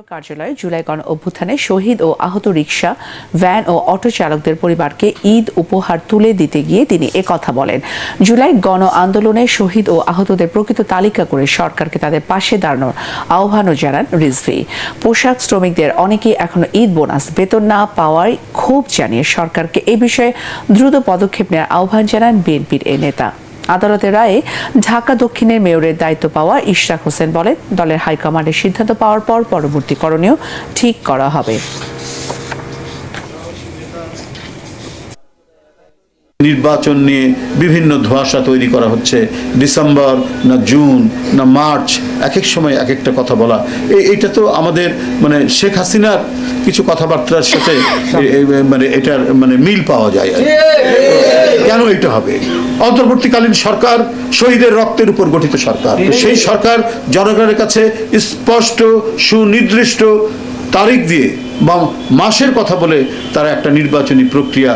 কেন্দ্রীয় কার্যালয়ে জুলাই গণ অভ্যুত্থানে শহীদ ও আহত রিকশা, ভ্যান ও অটো চালকদের পরিবারকে ঈদ উপহার তুলে দিতে গিয়ে তিনি একথা বলেন। জুলাই গণ আন্দোলনে শহীদ ও আহতদের প্রকৃত তালিকা করে সরকারকে তাদের পাশে দাঁড়ানোর আহ্বানও জানান রিজভি। পোশাক শ্রমিকদের অনেকেই এখনও ঈদ বোনাস, বেতন না পাওয়ায় ক্ষোভ জানিয়ে সরকারকে এ বিষয়ে দ্রুত পদক্ষেপ নেওয়ার আহ্বান জানান বিএনপির এ নেতা। আদালতের রায়ে ঢাকা দক্ষিণের মেয়রের দায়িত্ব পাওয়া ইশরাক হোসেন বলেন, দলের হাইকমান্ডের সিদ্ধান্ত পাওয়ার পর পরবর্তী করণীয় ঠিক করা হবে। নির্বাচন নিয়ে বিভিন্ন ধোঁয়াশা তৈরি করা হচ্ছে। ডিসেম্বর, না জুন, না মার্চ এক এক সময় এক একটা কথা বলা। এই এটা তো আমাদের মানে শেখ হাসিনার কিছু কথাবার্তার সাথে মানে এটার মানে মিল পাওয়া যায় আর কেন এটা হবে? অন্তর্বর্তীকালীন সরকার শহীদের রক্তের উপর গঠিত সরকার। সেই সরকার জনগণের কাছে স্পষ্ট, সুনির্দিষ্ট তারিখ দিয়ে বা মাসের কথা বলে তারা একটা নির্বাচনী প্রক্রিয়া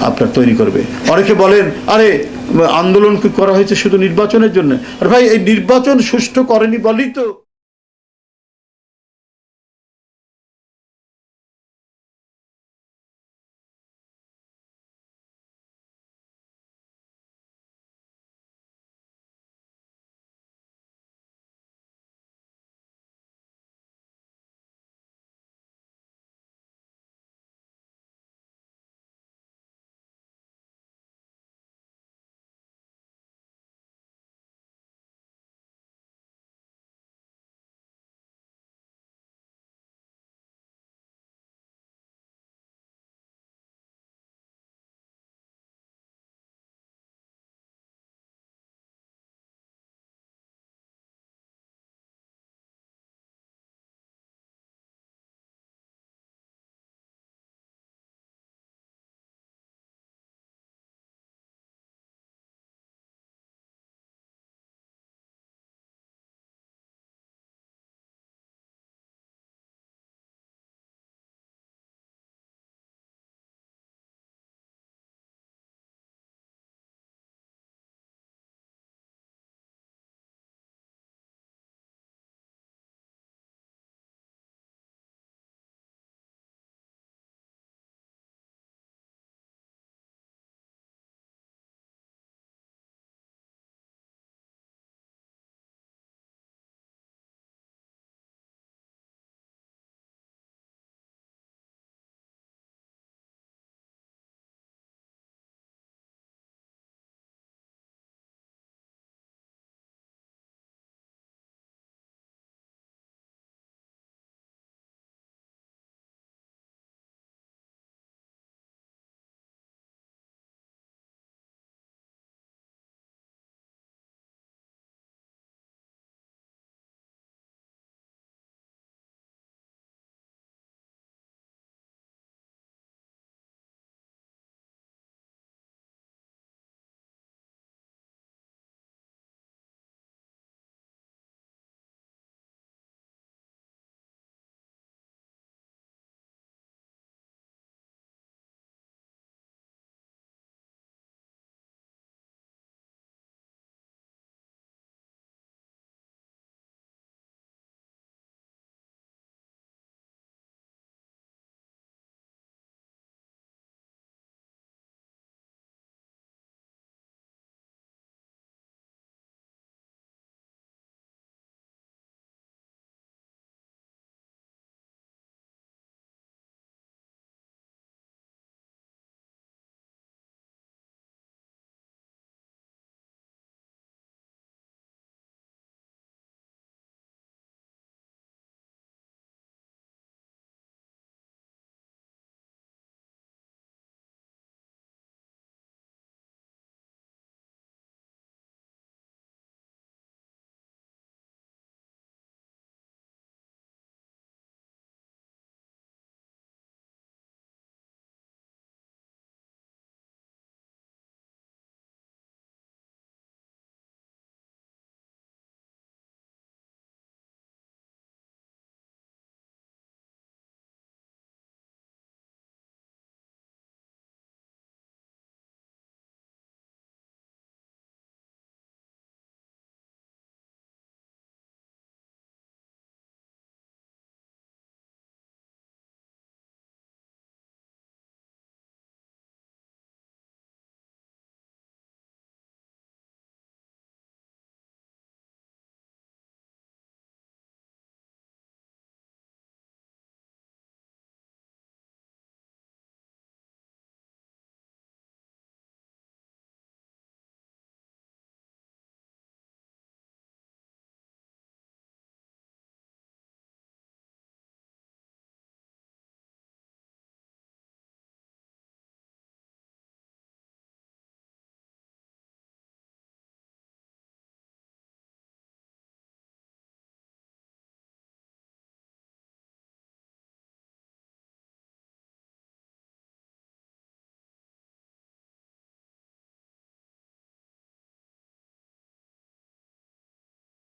আপনার তৈরি করবে। অনেকে বলেন, আরে, আন্দোলন করা হয়েছে শুধু নির্বাচনের জন্য? আর ভাই, এই নির্বাচন সুষ্ঠু করেনি বলেই তো